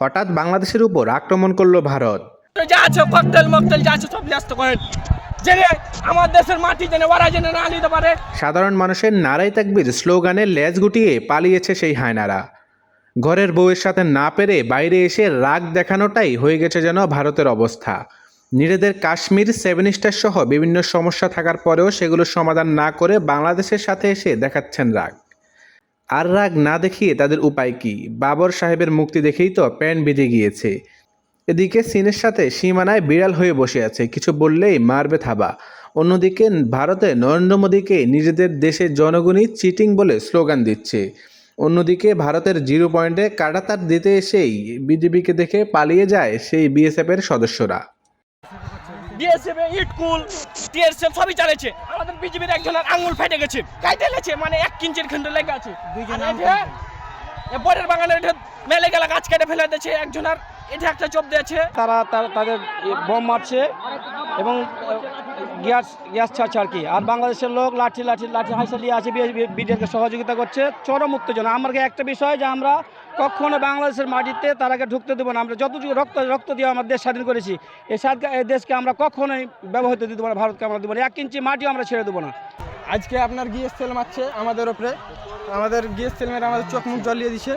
হঠাৎ বাংলাদেশের উপর আক্রমণ করল ভারত। যা আছে ককটেল মকটেল যা আছে সব ব্যস্ত করেন। জেনে আমার দেশের মাটি জেনে ওরা জেনে না নিতে পারে। সাধারণ মানুষের নারাই তাকবির স্লোগানে লেজ গুটিয়ে পালিয়েছে সেই হায়নারা। ঘরের বউয়ের সাথে না পেরে বাইরে এসে রাগ দেখানোটাই হয়ে গেছে যেন ভারতের অবস্থা। নিজেদের কাশ্মীর সেভেন স্টার সহ বিভিন্ন সমস্যা থাকার পরেও সেগুলোর সমাধান না করে বাংলাদেশের সাথে এসে দেখাচ্ছেন রাগ। আর রাগ না দেখিয়ে তাদের উপায় কি? বাবর সাহেবের মুক্তি দেখেই তো প্যান বেঁধে গিয়েছে। এদিকে চীনের সাথে সীমানায় বিড়াল হয়ে বসে আছে। কিছু বললেই মারবে থাবা। অন্যদিকে ভারতে নরেন্দ্র মোদীকে নিজেদের দেশের জনগণই চিটিং বলে স্লোগান দিচ্ছে। অন্যদিকে ভারতের জিরো পয়েন্টে কাটাতার দিতে এসেই বিজেপিকে দেখে পালিয়ে যায় সেই বিএসএফের সদস্যরা। বিএসএফ ইটকুল টিএসএফ সবই চালিয়েছে আমাদের বিজেপির একজনের আঙুল ফেটে গেছে। কাইটে লেছে মানে এক কিঞ্চির খন্ড লেগে আছে। দুইজন পরের বাগানে মেলে গেলা গাছ কেটে ফেলে দিয়েছে একজনের এটা একটা চোপ দিয়েছে। তারা- তাদের বোম মারছে। এবং গ্যাস গ্যাস ছাড়ছে আর কি। আর বাংলাদেশের লোক লাঠি লাঠি লাঠি হাইসা দিয়ে আছে বিডিআরকে সহযোগিতা করছে। চরম উত্তেজনা। আমার একটা বিষয় যে আমরা কখনো বাংলাদেশের মাটিতে তারাকে ঢুকতে দেবো না। আমরা যতটুকু রক্ত রক্ত দিয়ে আমার দেশ স্বাধীন করেছি এই স্বাদ এই দেশকে আমরা কখনোই ব্যবহৃত দিতে পারি ভারতকে আমরা দেবো না। এক ইঞ্চি মাটিও আমরা ছেড়ে দেবো না। আজকে আপনার গিয়েস তেল মারছে আমাদের ওপরে আমাদের গিয়েস তেল মেরে আমাদের চোখ মুখ জ্বলিয়ে দিছে।